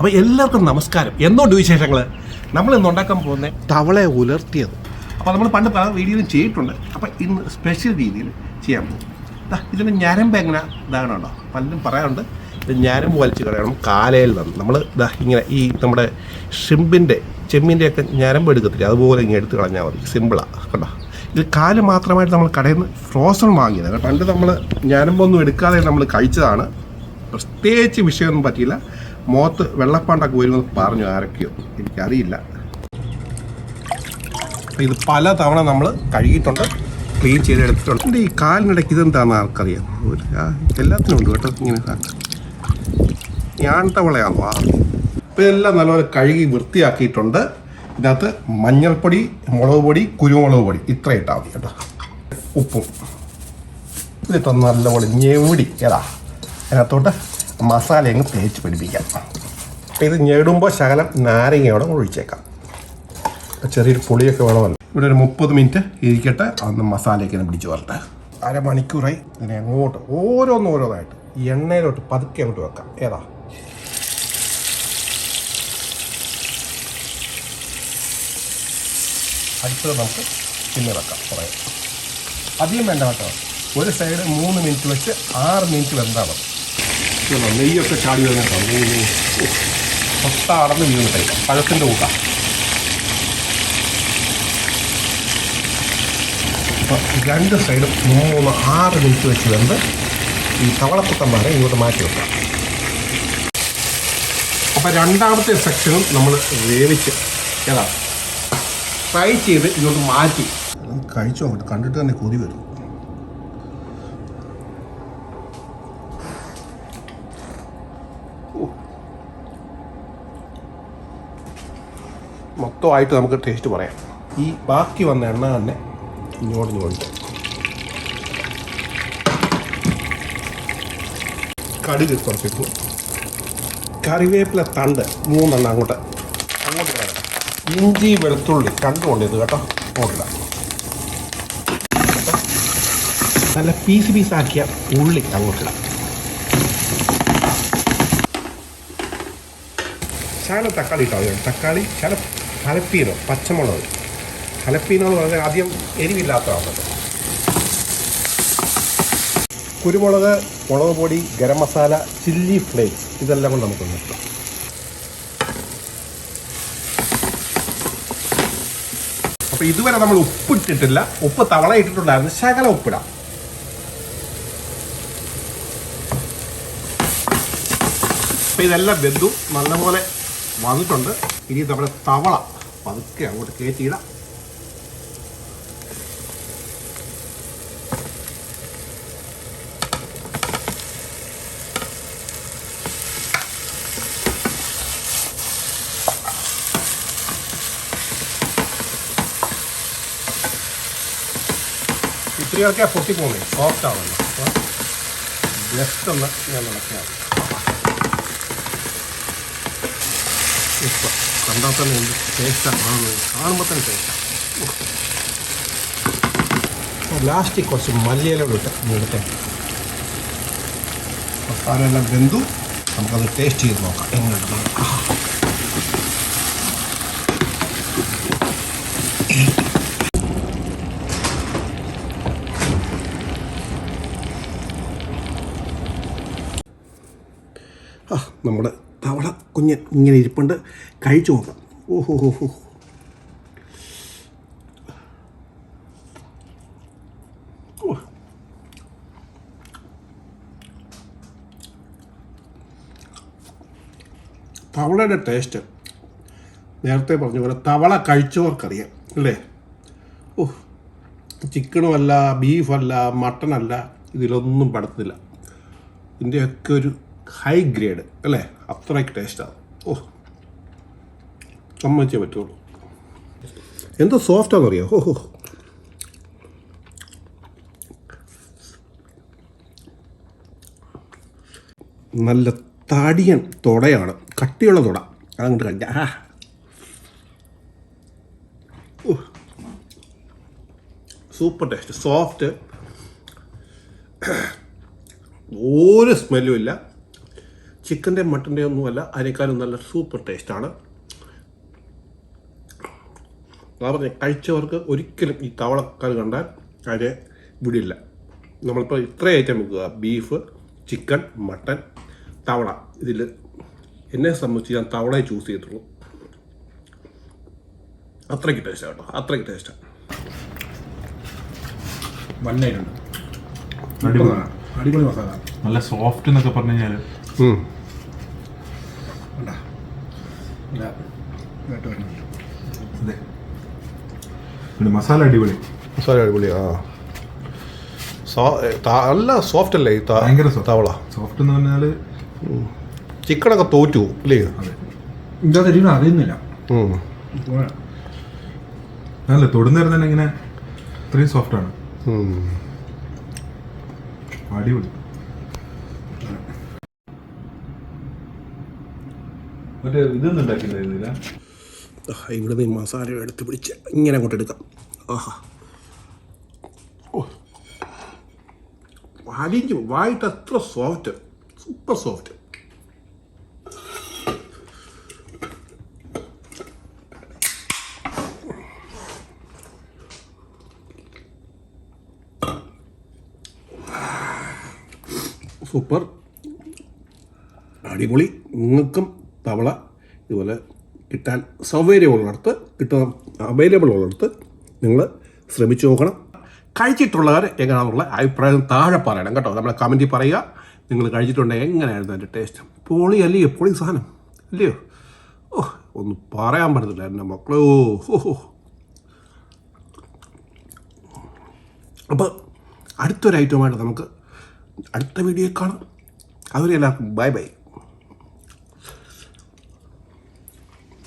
അപ്പോൾ എല്ലാവർക്കും നമസ്കാരം. എന്തുകൊണ്ട് വിശേഷങ്ങൾ നമ്മൾ ഇന്ന് ഉണ്ടാക്കാൻ പോകുന്ന തവളയെ ഉലർത്തിയത്. അപ്പോൾ നമ്മൾ പണ്ട് പല വീഡിയോയിലും ചെയ്തിട്ടുണ്ട്. അപ്പോൾ ഇന്ന് സ്പെഷ്യൽ രീതിയിൽ ചെയ്യാൻ പോകും. ഇതിന്റെ ഞരമ്പ് എങ്ങനെ ഇതാകണുണ്ടോ? പലരും പറയാറുണ്ട്. ഇത് ഞരമ്പ് വലിച്ചു കളയണം കാലയിൽ നിന്ന് നമ്മൾ ഇതാ ഇങ്ങനെ ഈ നമ്മുടെ ഷിമ്പിന്റെ ചെമ്മീന്റെയൊക്കെ ഞരമ്പ് എടുക്കത്തില്ല? അതുപോലെ ഇങ്ങനെ എടുത്ത് കളഞ്ഞാൽ മതി. സിമ്പിളാണ് കണ്ടോ? ഇത് കാൽ മാത്രമായിട്ട് നമ്മൾ കടയിൽ നിന്ന് ഫ്രോസൺ വാങ്ങിയത് പണ്ട് നമ്മൾ ഞരമ്പൊന്നും എടുക്കാതെ നമ്മൾ കഴിച്ചതാണ്. പ്രത്യേകിച്ച് വിഷയമൊന്നും പറ്റിയില്ല. മുഖത്ത് വെള്ളപ്പാണ്ടൊക്കെ വരുമെന്ന് പറഞ്ഞു ആരൊക്കെയോ. എനിക്കറിയില്ല. ഇത് പല തവണ നമ്മൾ കഴുകിയിട്ടുണ്ട് ക്ലീൻ ചെയ്തെടുത്തിട്ടുണ്ട്. എന്റെ ഈ കാലിനിടയ്ക്ക് ഇതെന്താണെന്ന് ആർക്കറിയാം? എല്ലാത്തിനും ഉണ്ട് കേട്ടോ ഇങ്ങനെ. ഞാൻ തവളയാണോ ആ ഇപ്പം ഇതെല്ലാം നല്ലപോലെ കഴുകി വൃത്തിയാക്കിയിട്ടുണ്ട്. ഇതിനകത്ത് മഞ്ഞൾപ്പൊടി മുളക് പൊടി കുരുമുളക് പൊടി. ഇത്ര ഇട്ടാൽ മതി കേട്ടോ. ഉപ്പും. ഇതിട്ട് നല്ലപോലെ ഞെവിടി. ഏതാ അതിനകത്തോട്ട് മസാല അങ്ങ് തേച്ച് പിടിപ്പിക്കാം. ഇത് ഞെടുമ്പോൾ ശകലം നാരങ്ങയോടെ ഒഴിച്ചേക്കാം. ചെറിയൊരു പുളിയൊക്കെ വേണമല്ലോ ഇവിടെ ഒരു മുപ്പത് മിനിറ്റ് ഇരിക്കട്ടെ അന്ന് മസാലയൊക്കെ പിടിച്ച് വരട്ടെ. അരമണിക്കൂറായി ഇതിനെ അങ്ങോട്ട് ഓരോന്ന് ഓരോന്നായിട്ട് എണ്ണയിലോട്ട് പതുക്കെ അങ്ങോട്ട് വെക്കാം. ഏതാ? അടുത്തത് നമുക്ക് പിന്നെ വെക്കാം കുറേ. അധികം വേണ്ട കേട്ടോ. ഒരു സൈഡ് മൂന്ന് മിനിറ്റ് വെച്ച് ആറ് മിനിറ്റ് വെന്താണ് ഇതുണ്ടോ, നെയ്യൊക്കെ ചാടി വന്നിട്ടോ നെയ്യ് മൊത്ത അടന്ന് വീണിട്ടേ പഴത്തിന്റെ കൂട്ട. രണ്ട് സൈഡും മൂന്ന് ആറ് മിനിറ്റ് വെച്ച് വെന്ത് ഈ തവളപ്പുത്തന്മാരെ ഇങ്ങോട്ട് മാറ്റി വെക്കാം. അപ്പോൾ രണ്ടാമത്തെ സെക്ഷനും നമ്മൾ വേവിച്ച് ഏതാ? ഫ്രൈ ചെയ്ത് ഇങ്ങോട്ട് മാറ്റി. കഴിച്ചു? അങ്ങോട്ട് കണ്ടിട്ട് തന്നെ കൊതി വരും. മൊത്തമായിട്ട് നമുക്ക് ടേസ്റ്റ് പറയാം. ഈ ബാക്കി വന്ന എണ്ണ തന്നെ ഇങ്ങോട്ട് ഒഴിക്കാം. കടുക് കുറച്ചിട്ടു. കറിവേപ്പില തണ്ട് മൂന്നെണ്ണം അങ്ങോട്ട്. അങ്ങോട്ട് വേണം ഇഞ്ചി വെളുത്തുള്ളി രണ്ടും ഉണ്ട് ഇത് കേട്ടോ. അങ്ങോട്ടില്ല നല്ല പീസ് പീസാക്കിയ ഉള്ളി അങ്ങോട്ടില്ല ശാല തക്കാളി ഇട്ടാൽ തക്കാളി ശകലം ഹലപ്പീനോ പച്ചമുളക്. ഹലപ്പീനോ എന്ന് പറഞ്ഞാൽ ആദ്യം എരിവില്ലാത്തതാണ്. കുരുമുളക് മുളക് പൊടി ഗരം മസാല ചില്ലി ഫ്ലേക്സ് ഇതെല്ലാം കൊണ്ട് നമുക്ക് നിർത്താം അപ്പോൾ ഇതുവരെ നമ്മൾ ഉപ്പ് ഇട്ടിട്ടില്ല ഉപ്പ് തവള ഇട്ടിട്ടുണ്ടായിരുന്നു. ശകലം ഉപ്പിടാം. അപ്പോൾ ഇതെല്ലാം വെന്തു. നല്ലപോലെ വന്നിട്ടുണ്ട്. ഇനി നമ്മുടെ തവള പതുക്കെ അങ്ങോട്ട് കയറ്റിയിടാം. ഇത്രയൊക്കെ പൊട്ടിപ്പോകുന്നേ സോഫ്റ്റ് ആവുമല്ലോ അപ്പോൾ ജസ്റ്റ് ഒന്ന് ഞാൻ ഇളക്കിയാൽ ഇപ്പം കണ്ടാൽ തന്നെ എന്ത് ടേസ്റ്റാണ് കാണുമ്പോൾ തന്നെ ടേസ്റ്റാണ് ലാസ്റ്റ് കുറച്ച് മല്ലിയില വിട്ട് വെന്തു നമുക്കത് ടേസ്റ്റ് ചെയ്ത് നോക്കാം എങ്ങനെയുണ്ടെന്ന് ആ നമ്മുടെ തവള കുഞ്ഞ് ഇങ്ങനെ ഇരിപ്പുണ്ട്. കഴിച്ചു നോക്കാം. ഓഹോ ഹോ ഹോ തവളയുടെ ടേസ്റ്റ് നേരത്തെ പറഞ്ഞ പോലെ തവള കഴിച്ചവർക്കറിയാം അല്ലേ? ഓ ചിക്കനും അല്ല ബീഫല്ല മട്ടനല്ല ഇതിലൊന്നും പടത്തില്ല. ഇതിന്റെയൊക്കെ ഒരു ഹൈ ഗ്രേഡ് അല്ലേ? അത്രയ്ക്ക് ടേസ്റ്റാണ് ഓ സമ്മതിച്ചേ പറ്റുള്ളൂ. എന്തോ സോഫ്റ്റാണെന്നറിയോ ഓ ഹോ നല്ല തടിയൻ തുടയാണ്. കട്ടിയുള്ള തുട. അതങ്ങോട്ട് കണ്ട. സൂപ്പർ ടേസ്റ്റ് സോഫ്റ്റ് ഒരു സ്മെല്ലും ഇല്ല. ചിക്കന്റെ മട്ടന്റെ ഒന്നുമല്ല അതിനേക്കാളും നല്ല സൂപ്പർ ടേസ്റ്റാണ് ഞാൻ പറഞ്ഞ കഴിച്ചവർക്ക് ഒരിക്കലും ഈ തവളക്കറി കണ്ടാൽ അതിനെ വിടില്ല. നമ്മളിപ്പോൾ ഇത്ര ഐറ്റം വെക്കുക. ബീഫ് ചിക്കൻ മട്ടൻ തവള. ഇതിൽ എന്നെ സംബന്ധിച്ച് ഞാൻ തവളയെ ചൂസ് ചെയ്തിട്ടുള്ളൂ. അത്രയ്ക്ക് ടേസ്റ്റാണ് കേട്ടോ. അത്രയ്ക്ക് ടേസ്റ്റാണ് അടിപൊളി. മസാല. നല്ല സോഫ്റ്റ് എന്നൊക്കെ പറഞ്ഞു കഴിഞ്ഞാൽ ഉണ്ടാ ഇല്ല കേട്ടോ വരുന്നുണ്ട് അതെ പിന്നെ മസാല അടിപൊളി. മസാല അടിപൊളി ആ. നല്ല സോഫ്റ്റ് അല്ലേ ഈ ഭയങ്കര തവള? സോഫ്റ്റ് എന്ന് പറഞ്ഞാൽ ചിക്കനൊക്കെ തോറ്റു അല്ലേ? എന്താ തരീന്ന് അറിയുന്നില്ല. ഉം. നല്ല തൊടുന്നേരം തന്നെ ഇങ്ങനെ ഇത്രയും സോഫ്റ്റ് ആണ്. അടിപൊളി. മറ്റേ ഇതൊന്നും ഈ മസാല എടുത്ത് പിടിച്ച് ഇങ്ങനെ അങ്ങോട്ട് എടുക്കാം. ആഹാ. അലിഞ്ഞു വായിട്ട് അത്ര സോഫ്റ്റ് സൂപ്പർ സോഫ്റ്റ് സൂപ്പർ അടിപൊളി. നിങ്ങൾക്കും തവള ഇതുപോലെ കിട്ടാൻ സൗകര്യമുള്ളിടത്ത് കിട്ടാൻ അവൈലബിൾ ഉള്ളിടത്ത് നിങ്ങൾ ശ്രമിച്ചു നോക്കണം. കഴിച്ചിട്ടുള്ളവർ എങ്ങനെയാണെന്നുള്ള അഭിപ്രായം താഴെ പറയണം കേട്ടോ. നമ്മളെ കമന്റിൽ പറയുക നിങ്ങൾ കഴിച്ചിട്ടുണ്ടെങ്കിൽ എങ്ങനെയായിരുന്നു അതിന്റെ ടേസ്റ്റ് പൊളി അല്ലയോ? പൊളി സാധനം അല്ലയോ? ഓ ഒന്നും പറയാൻ പറ്റത്തില്ല എന്റെ മക്കളോ. ഓ അപ്പോൾ അടുത്തൊരു ഐറ്റമായിട്ട് നമുക്ക് അടുത്ത വീഡിയോ കാണാം. അതുവരെ എല്ലാവർക്കും ബൈ ബൈ.